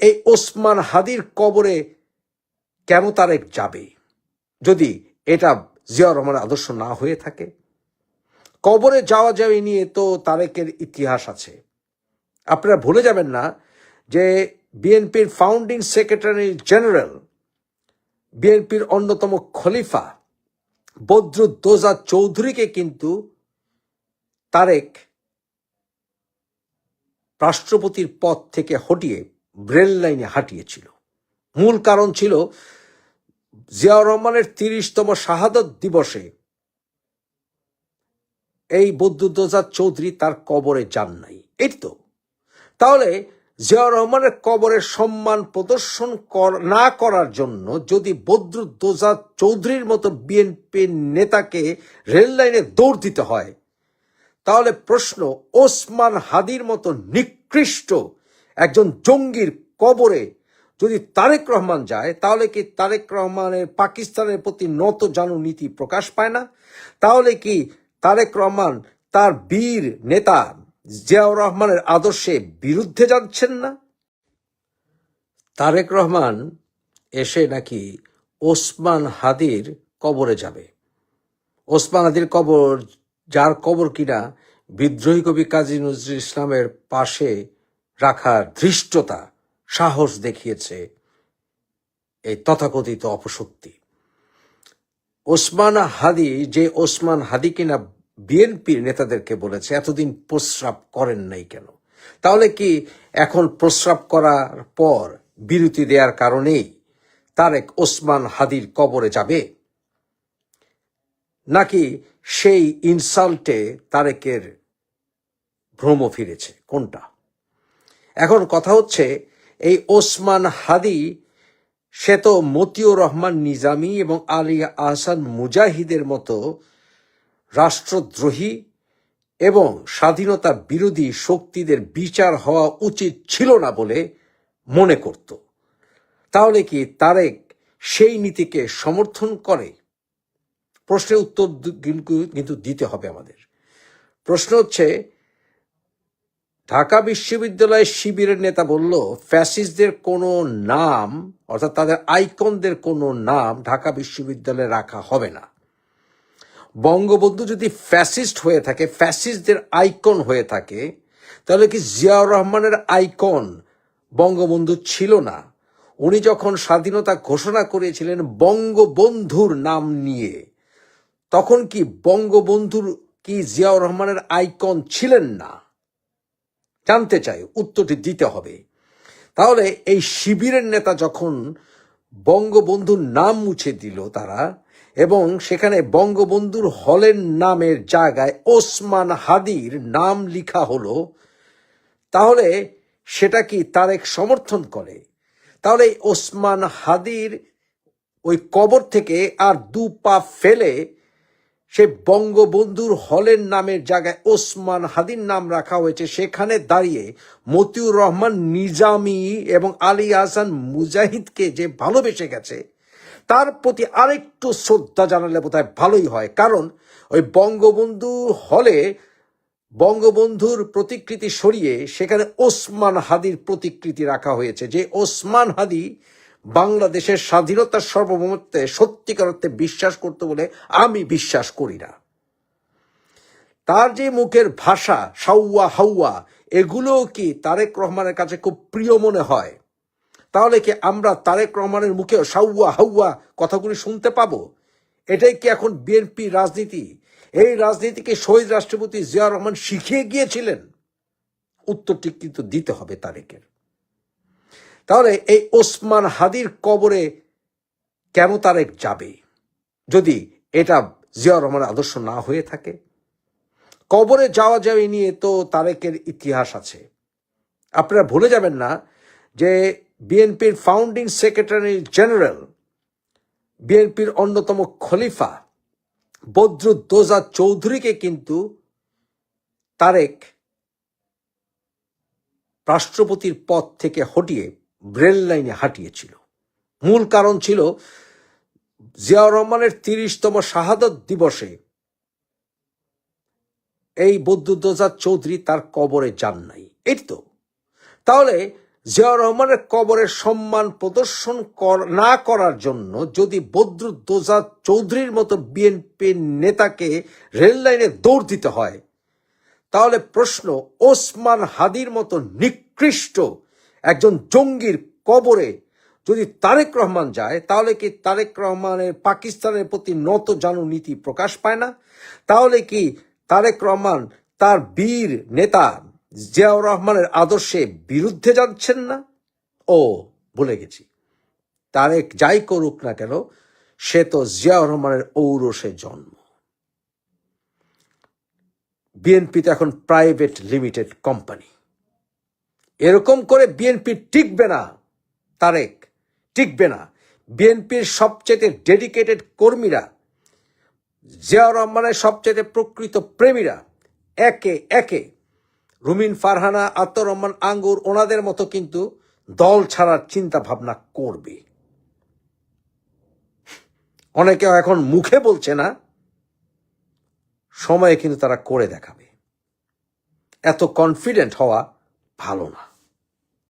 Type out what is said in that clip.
এই ওসমান হাদির কবরে কেন তারেক যাবে? যদি এটা জিয়া রহমানের আদর্শ না হয়ে থাকে? কবরে যাওয়া যাবে নিয়ে তো তারেকের ইতিহাস আছে। আপনারা ভুলে যাবেন না যে বিএনপির ফাউন্ডিং সেক্রেটারি জেনারেল বিএনপির অন্যতম খলিফা বদরুদ্দোজা চৌধুরীকে কিন্তু তারেক রাষ্ট্রপতির পদ থেকে হটিয়ে ব্রেল লাইনে হাঁটিয়েছিল। মূল কারণ ছিল জিয়াউর রহমানের তিরিশতম শাহাদত দিবসে এই বদরুদ্দোজা চৌধুরী তার কবরে যান নাই। এই তো। তাহলে জিয়াউর রহমানের কবরের সম্মান প্রদর্শন না করার জন্য যদি বদরুদ্দোজা চৌধুরীর মতো বিএনপির নেতাকে রেল লাইনে দৌড় দিতে হয়, তাহলে প্রশ্ন ওসমান হাদির মতো নিকৃষ্ট একজন জঙ্গির কবরে যদি তারেক রহমান যায়, তাহলে কি তারেক রহমানের পাকিস্তানের প্রতি নত জানু নীতি প্রকাশ পায় না? তাহলে কি তারেক রহমান তার বীর নেতা জিয়াউর রহমানের আদর্শে বিরুদ্ধে যাচ্ছেন না? তারেক রহমান এসে নাকি ওসমান হাদির কবরে যাবে। ওসমান হাদির কবর, যার কবর কিনা বিদ্রোহী কবি কাজী নজরুল ইসলামের পাশে রাখার ধৃষ্টতা, সাহস দেখিয়েছে এই তথাকথিত অপশক্তি। ওসমান হাদি, যে ওসমান হাদি কিনা বিএনপির নেতাদেরকে বলেছে, এতদিন প্রস্রাব করেন নাই কেন? তাহলে কি এখন প্রস্রাব করার পর বিরতি দেওয়ার কারণেই তারেক ওসমান হাদির কবরে যাবে? নাকি সেই ইনসাল্টে তারেকের ভ্রম ফিরেছে? কোনটা? এখন কথা হচ্ছে, এই ওসমান হাদি, সে তো মতিউর রহমান নিজামী এবং আলী আহসান মুজাহিদের মতো রাষ্ট্রদ্রোহী এবং স্বাধীনতা বিরোধী শক্তিদের বিচার হওয়া উচিত ছিল না বলে মনে করত। তাহলে কি তারেক সেই নীতিকে সমর্থন করে? প্রশ্নের উত্তর কিন্তু দিতে হবে আমাদের। প্রশ্ন হচ্ছে ঢাকা বিশ্ববিদ্যালয়ের শিবিরের নেতা বলল, ফ্যাসিস্টদের কোনো নাম, অর্থাৎ তাদের আইকনদের কোনো নাম ঢাকা বিশ্ববিদ্যালয়ে রাখা হবে না। বঙ্গবন্ধু যদি ফ্যাসিস্ট হয়ে থাকে, ফ্যাসিস্টদের আইকন হয়ে থাকে, তাহলে কি জিয়াউর রহমানের আইকন বঙ্গবন্ধু ছিল না? উনি যখন স্বাধীনতা ঘোষণা করেছিলেন বঙ্গবন্ধুর নাম নিয়ে, তখন কি বঙ্গবন্ধুর কি জিয়াউর রহমানের আইকন ছিলেন না? জানতে চাই, উত্তরটি দিতে হবে। তাহলে এই শিবিরের নেতা যখন বঙ্গবন্ধুর নাম মুছে দিল তারা, এবং সেখানে বঙ্গবন্ধুর হলের নামের জায়গায় ওসমান হাদির নাম লিখা হলো, তাহলে সেটা কি তারেক সমর্থন করে? তাহলে ওসমান হাদির ওই কবর থেকে আর দু পা ফেলে সে বঙ্গবন্ধুর হলের নামের জায়গায় ওসমান হাদির নাম রাখা হয়েছে। সেখানে দাঁড়িয়ে মতিউর রহমান, নিজামি এবং আলী হাসান মুজাহিদকে যে ভালোবেসে গেছে, তার প্রতি আরেকটু শ্রদ্ধা জানালে বোধহয় ভালোই হয়। কারণ ওই বঙ্গবন্ধু হলে বঙ্গবন্ধুর প্রতিকৃতি সরিয়ে সেখানে ওসমান হাদির প্রতিকৃতি রাখা হয়েছে। যে ওসমান হাদি বাংলাদেশের স্বাধীনতার সার্বভৌমত্বে সত্যিকার অর্থে বিশ্বাস করতে বলে আমি বিশ্বাস করি না। তার যে মুখের ভাষা সাউয়া হাউয়া, এগুলোও কি তারেক রহমানের কাছে খুব প্রিয় মনে হয়? তাহলে কি আমরা তারেক রহমানের মুখে সাউয়া হাউয়া কথাগুলি শুনতে পাবো? এটাই কি এখন বিএনপি রাজনীতি? এই রাজনীতিকে শহীদ রাষ্ট্রপতি জিয়া রহমান শিখিয়ে গিয়েছিলেন? উত্তরটি কিন্তু দিতে হবে তারেকের। তাহলে এই ওসমান হাদির কবরে কেন তারেক যাবে? যদি এটা জিয়া রহমানের আদর্শ না হয়ে থাকে? কবরে যাওয়া যাবে নিয়ে তো তারেকের ইতিহাস আছে। আপনারা ভুলে যাবেন না যে বিএনপির ফাউন্ডিং সেক্রেটারি জেনারেল বিএনপির অন্যতম খলিফা বদরুদ্দোজা চৌধুরীকে কিন্তু তারেক রাষ্ট্রপতির পদ থেকে হটিয়ে ব্রেল লাইনে হাঁটিয়েছিল। মূল কারণ ছিল জিয়াউর রহমানের তিরিশতম শাহাদত দিবসে। এই বদরুদ্দোজা চৌধুরী তার কবরে যান নাই। এই তো। তাহলে জিয়াউর রহমানের কবরের সম্মান প্রদর্শন না করার জন্য যদি বদরুদ্দোজা চৌধুরীর মতো বিএনপি নেতাকে রেল লাইনে দৌড় দিতে হয়, তাহলে প্রশ্ন ওসমান হাদির মতো নিকৃষ্ট একজন জঙ্গির কবরে যদি তারেক রহমান যায়, তাহলে কি তারেক রহমানের পাকিস্তানের প্রতি নত জানু নীতি প্রকাশ পায় না? তাহলে কি তারেক রহমান তার বীর নেতা জিয়াউর রহমানের আদর্শে বিরুদ্ধে যাচ্ছেন না? ও, ভুলে গেছি। তারেক যাই করুক না কেন, সে তো জিয়াউর রহমানের ঔরসে জন্ম। বিএনপি তো এখন প্রাইভেট লিমিটেড কোম্পানি। এরকম করে বিএনপি টিকবে না, তারেক, টিকবে না। বিএনপির সবচেয়ে ডেডিকেটেড কর্মীরা, জিয়াউর রহমানের সবচেয়ে প্রকৃত প্রেমীরা, একে একে। রুমিন ফারহানা আত্মর রহমান আঙ্গুর, ওনাদের মতো কিন্তু দল ছাড়ার চিন্তা ভাবনা করবে। অনেকে এখন মুখে বলছে না, সময়ে কিন্তু তারা করে দেখাবে। এত কনফিডেন্ট হওয়া ভালো না